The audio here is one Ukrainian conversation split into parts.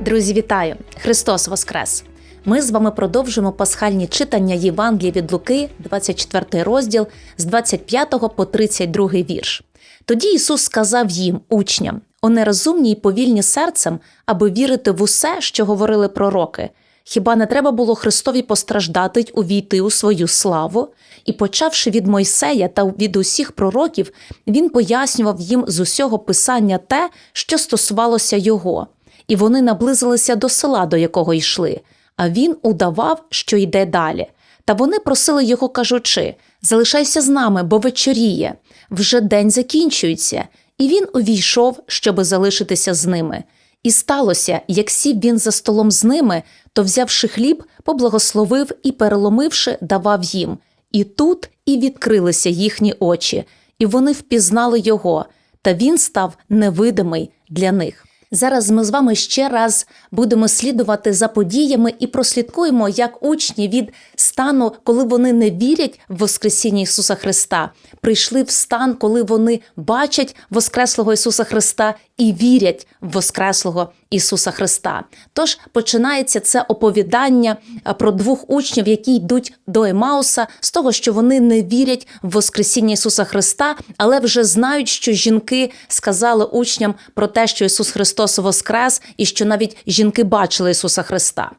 Друзі, вітаю! Христос Воскрес! Ми з вами продовжуємо пасхальні читання Євангелія від Луки, 24 розділ з 25 по 32 вірш. Тоді Ісус сказав їм, учням, о нерозумні й повільні серцем, аби вірити в усе, що говорили пророки. Хіба не треба було Христові постраждати й увійти у свою славу? І, почавши від Мойсея та від усіх пророків, він пояснював їм з усього писання те, що стосувалося його, і вони наблизилися до села, до якого йшли. А він удавав, що йде далі. Та вони просили його, кажучи: Залишайся з нами, бо вечоріє. Вже день закінчується. І він увійшов, щоби залишитися з ними. І сталося, як сів він за столом з ними, то, взявши хліб, поблагословив і, переломивши, давав їм. І тут і відкрилися їхні очі, і вони впізнали його, та він став невидимий для них. Зараз ми з вами ще раз будемо слідувати за подіями і прослідкуємо, як учні від стану, коли вони не вірять в Воскресіння Ісуса Христа, прийшли в стан, коли вони бачать Воскреслого Ісуса Христа і вірять в Воскреслого Ісуса Христа. Тож починається це оповідання про двох учнів, які йдуть до Емауса, з того, що вони не вірять в Воскресіння Ісуса Христа, але вже знають, що жінки сказали учням про те, що Ісус Христос воскрес, і що навіть жінки бачили Ісуса Христа.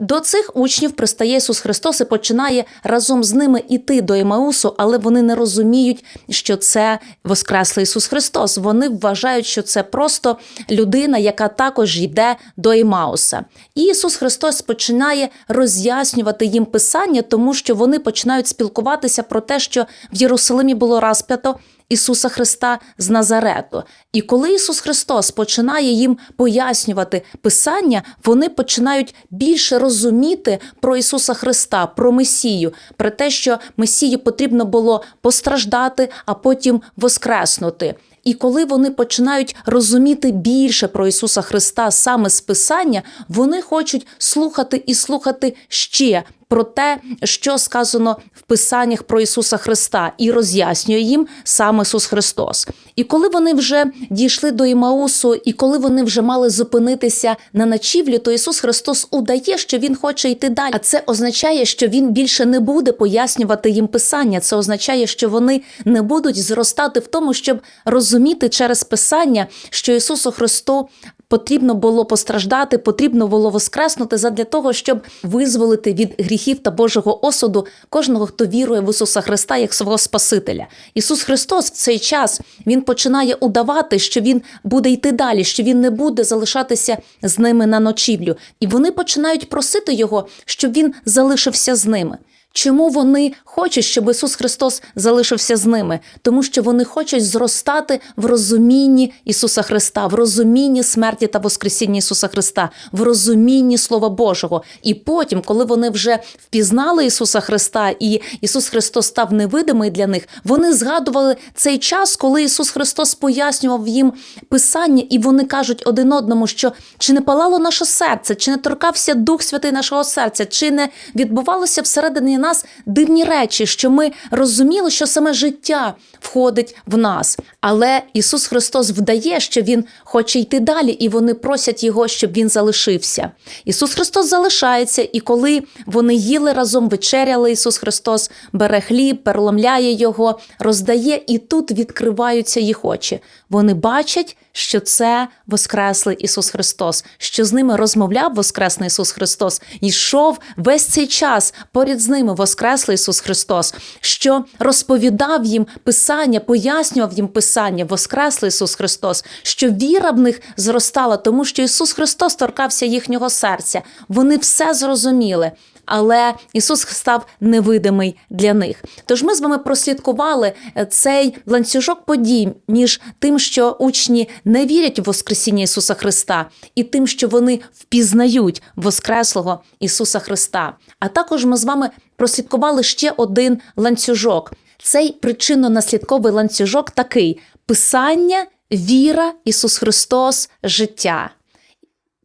До цих учнів пристає Ісус Христос і починає разом з ними іти до Емаусу, але вони не розуміють, що це Воскреслий Ісус Христос. Вони вважають, що це просто людина, яка також йде до Емауса. І Ісус Христос починає роз'яснювати їм Писання, тому що вони починають спілкуватися про те, що в Єрусалимі було розп'ято Ісуса Христа з Назарету. І коли Ісус Христос починає їм пояснювати Писання, вони починають більше розуміти про Ісуса Христа, про Месію, про те, що Месію потрібно було постраждати, а потім воскреснути. І коли вони починають розуміти більше про Ісуса Христа саме з Писання, вони хочуть слухати і слухати ще про те, що сказано в Писаннях про Ісуса Христа, і роз'яснює їм сам Ісус Христос. І коли вони вже дійшли до Імаусу, і коли вони вже мали зупинитися на ночівлі, то Ісус Христос удає, що Він хоче йти далі. А це означає, що Він більше не буде пояснювати їм Писання. Це означає, що вони не будуть зростати в тому, щоб розуміти через Писання, що Ісусу Христу потрібно було постраждати, потрібно було воскреснути задля того, щоб визволити від гріхів та Божого осуду кожного, хто вірує в Ісуса Христа як свого Спасителя. Ісус Христос в цей час Він починає удавати, що Він буде йти далі, що Він не буде залишатися з ними на ночівлю. І вони починають просити Його, щоб Він залишився з ними. Чому вони хочуть, щоб Ісус Христос залишився з ними? Тому що вони хочуть зростати в розумінні Ісуса Христа, в розумінні смерті та Воскресіння Ісуса Христа, в розумінні Слова Божого. І потім, коли вони вже впізнали Ісуса Христа, і Ісус Христос став невидимий для них, вони згадували цей час, коли Ісус Христос пояснював їм Писання, і вони кажуть один одному, що чи не палало наше серце, чи не торкався Дух Святий нашого серця, чи не відбувалося всередині нас дивні речі, що ми розуміли, що саме життя входить в нас. Але Ісус Христос вдає, що Він хоче йти далі, і вони просять Його, щоб Він залишився. Ісус Христос залишається, і коли вони їли разом, вечеряли, Ісус Христос бере хліб, переломляє його, роздає, і тут відкриваються їх очі. Вони бачать, що це Воскреслий Ісус Христос, що з ними розмовляв Воскресний Ісус Христос, йшов весь цей час поряд з ними Воскреслий Ісус Христос, що розповідав їм Писання, пояснював їм Писання, Воскреслий Ісус Христос, що віра в них зростала, тому що Ісус Христос торкався їхнього серця. Вони все зрозуміли. Але Ісус став невидимий для них. Тож ми з вами прослідкували е, цей ланцюжок подій між тим, що учні не вірять в Воскресіння Ісуса Христа, і тим, що вони впізнають Воскреслого Ісуса Христа. А також ми з вами прослідкували ще один ланцюжок. Цей причинно-наслідковий ланцюжок такий: Писання, віра, Ісус Христос, життя.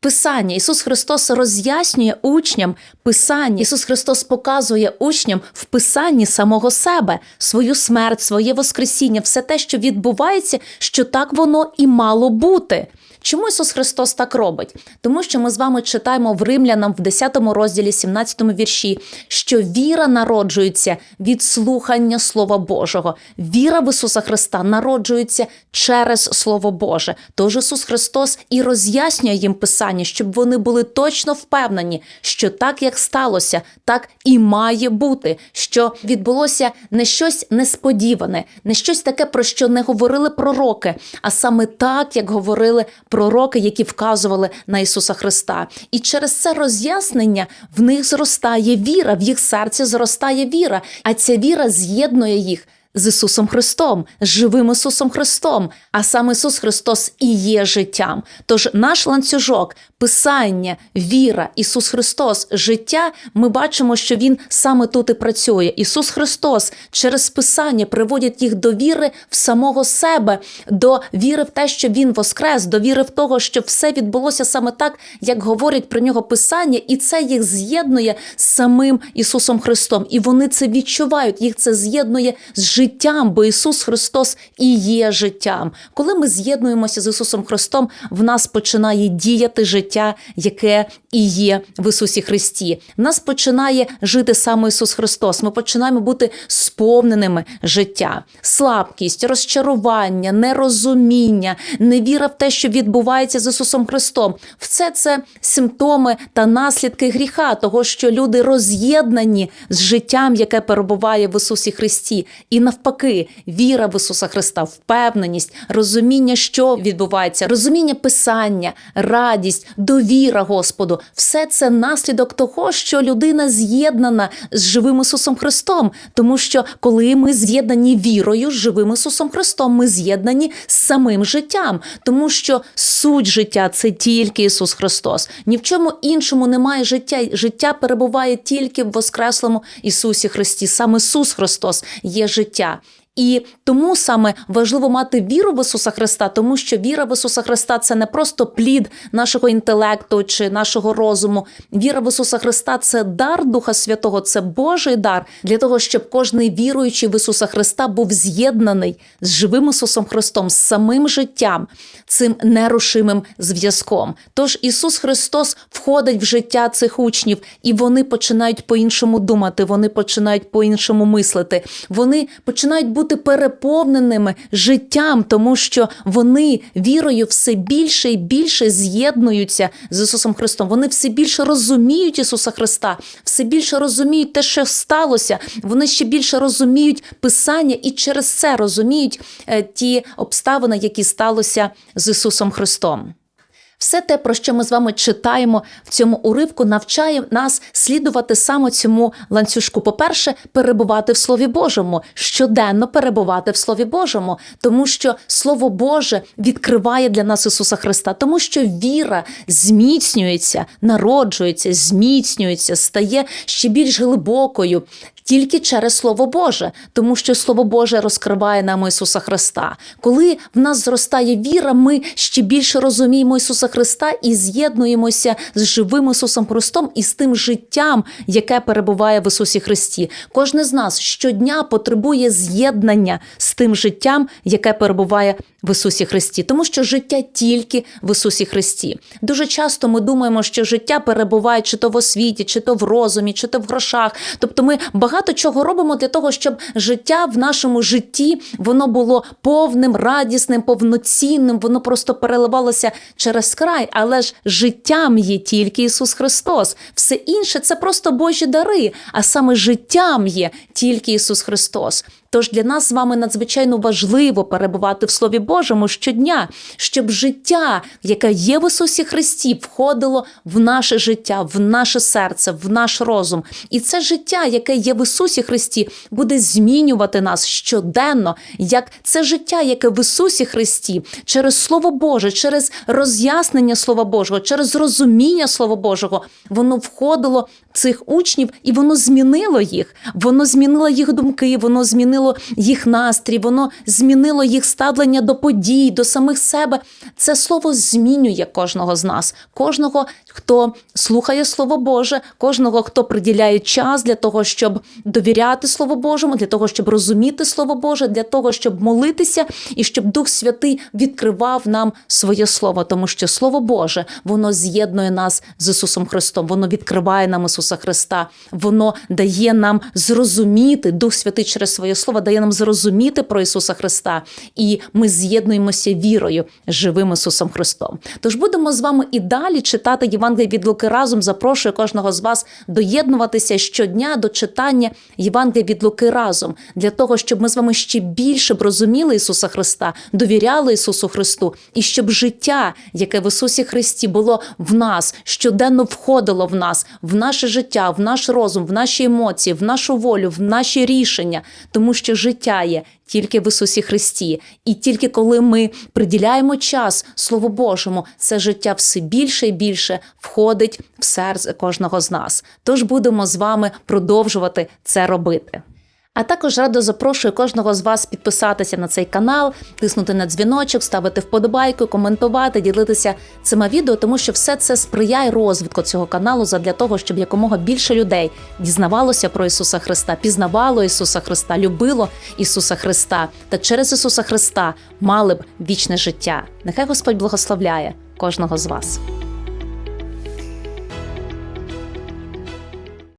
Писання Ісус Христос роз'яснює учням Писання. Ісус Христос показує учням в Писанні самого себе, свою смерть, своє Воскресіння, все те, що відбувається, що так воно і мало бути. Чому Ісус Христос так робить? Тому що ми з вами читаємо в Римлянам в 10 розділі, 17 вірші, що віра народжується від слухання Слова Божого. Віра в Ісуса Христа народжується через Слово Боже. Тож Ісус Христос і роз'яснює їм Писання, щоб вони були точно впевнені, що так, як сталося, так і має бути, що відбулося не щось несподіване, не щось таке, про що не говорили пророки, а саме так, як говорили пророки, які вказували на Ісуса Христа. І через це роз'яснення в них зростає віра, в їх серці зростає віра, а ця віра з'єднує їх. З Ісусом Христом, з живим Ісусом Христом, а сам Ісус Христос і є життям. Тож наш ланцюжок, Писання, віра, Ісус Христос, життя, ми бачимо, що Він саме тут і працює. Ісус Христос через Писання приводить їх до віри в самого себе, до віри в те, що Він воскрес, до віри в того, що все відбулося саме так, як говорять про нього Писання, і це їх з'єднує з самим Ісусом Христом. І вони це відчувають, їх це з'єднує з життям, бо Ісус Христос і є життям. Коли ми з'єднуємося з Ісусом Христом, в нас починає діяти життя, яке і є в Ісусі Христі. В нас починає жити саме Ісус Христос. Ми починаємо бути сповненими життя, слабкість, розчарування, нерозуміння, невіра в те, що відбувається з Ісусом Христом. Все це симптоми та наслідки гріха, того, що люди роз'єднані з життям, яке перебуває в Ісусі Христі. І навпаки, віра в Ісуса Христа, впевненість, розуміння, що відбувається, розуміння Писання, радість, довіра Господу все це наслідок того, що людина з'єднана з живим Ісусом Христом. Тому що коли ми з'єднані вірою з живим Ісусом Христом, ми з'єднані з самим життям, тому що суть життя це тільки Ісус Христос. Ні в чому іншому немає життя. Життя перебуває тільки в Воскреслому Ісусі Христі. Сам Ісус Христос є життя. Halleluja І тому саме важливо мати віру в Ісуса Христа, тому що віра в Ісуса Христа це не просто плід нашого інтелекту чи нашого розуму. Віра в Ісуса Христа це дар Духа Святого, це Божий дар для того, щоб кожний віруючий в Ісуса Христа був з'єднаний з живим Ісусом Христом, з самим життям, цим нерушимим зв'язком. Тож Ісус Христос входить в життя цих учнів, і вони починають по-іншому думати, вони починають по-іншому мислити, вони починають бути переповненими життям, тому що вони вірою все більше і більше з'єднуються з Ісусом Христом. Вони все більше розуміють Ісуса Христа, все більше розуміють те, що сталося. Вони ще більше розуміють Писання і через це розуміють е, ті обставини, які сталося з Ісусом Христом. Все те, про що ми з вами читаємо в цьому уривку, навчає нас слідувати саме цьому ланцюжку. По-перше, перебувати в Слові Божому, щоденно перебувати в Слові Божому, тому що Слово Боже відкриває для нас Ісуса Христа, тому що віра зміцнюється, народжується, зміцнюється, стає ще більш глибокою. Тільки через Слово Боже, тому що Слово Боже розкриває нам Ісуса Христа. Коли в нас зростає віра, ми ще більше розуміємо Ісуса Христа і з'єднуємося з живим Ісусом Христом і з тим життям, яке перебуває в Ісусі Христі. Кожне з нас щодня потребує з'єднання з тим життям, яке перебуває в Ісусі Христі, тому що життя тільки в Ісусі Христі. Дуже часто ми думаємо, що життя перебуває чи то в освіті, чи то в розумі, чи то в грошах. Тобто, ми багато чого робимо для того, щоб життя в нашому житті воно було повним, радісним, повноцінним, воно просто переливалося через край. Але ж життям є тільки Ісус Христос. Все інше це просто Божі дари, а саме життям є тільки Ісус Христос. Тож для нас з вами надзвичайно важливо перебувати в Слові Божому щодня, щоб життя, яке є в Ісусі Христі, входило в наше життя, в наше серце, в наш розум. І це життя, яке є в Ісусі Христі, буде змінювати нас щоденно, як це життя, яке в Ісусі Христі, через Слово Боже, через роз'яснення Слова Божого, через розуміння Слова Божого, воно входило цих учнів і воно змінило їх. Воно змінило їх думки, воно змінило змінило їх настрій, воно змінило їх ставлення до подій, до самих себе. Це слово змінює кожного з нас, кожного, хто слухає Слово Боже, кожного, хто приділяє час для того, щоб довіряти Слову Божому, для того, щоб розуміти Слово Боже, для того, щоб молитися і щоб Дух Святий відкривав нам своє слово, тому що Слово Боже воно з'єднує нас з Ісусом Христом, воно відкриває нам Ісуса Христа, воно дає нам зрозуміти Дух Святий через своє слово, дає нам зрозуміти про Ісуса Христа, і ми з'єднуємося вірою живим Ісусом Христом. Тож будемо з вами і далі читати Євангеліє від Луки разом. Запрошую кожного з вас доєднуватися щодня до читання Євангелія від Луки разом для того, щоб ми з вами ще більше б розуміли Ісуса Христа, довіряли Ісусу Христу, і щоб життя, яке в Ісусі Христі було в нас, щоденно входило в нас, в наше життя, в наш розум, в наші емоції, в нашу волю, в наші рішення, тому що життя є тільки в Ісусі Христі, і тільки коли ми приділяємо час Слову Божому, це життя все більше і більше входить в серце кожного з нас. Тож будемо з вами продовжувати це робити. А також радо запрошую кожного з вас підписатися на цей канал, тиснути на дзвіночок, ставити вподобайку, коментувати, ділитися цими відео, тому що все це сприяє розвитку цього каналу задля того, щоб якомога більше людей дізнавалося про Ісуса Христа, пізнавало Ісуса Христа, любило Ісуса Христа та через Ісуса Христа мали б вічне життя. Нехай Господь благословляє кожного з вас.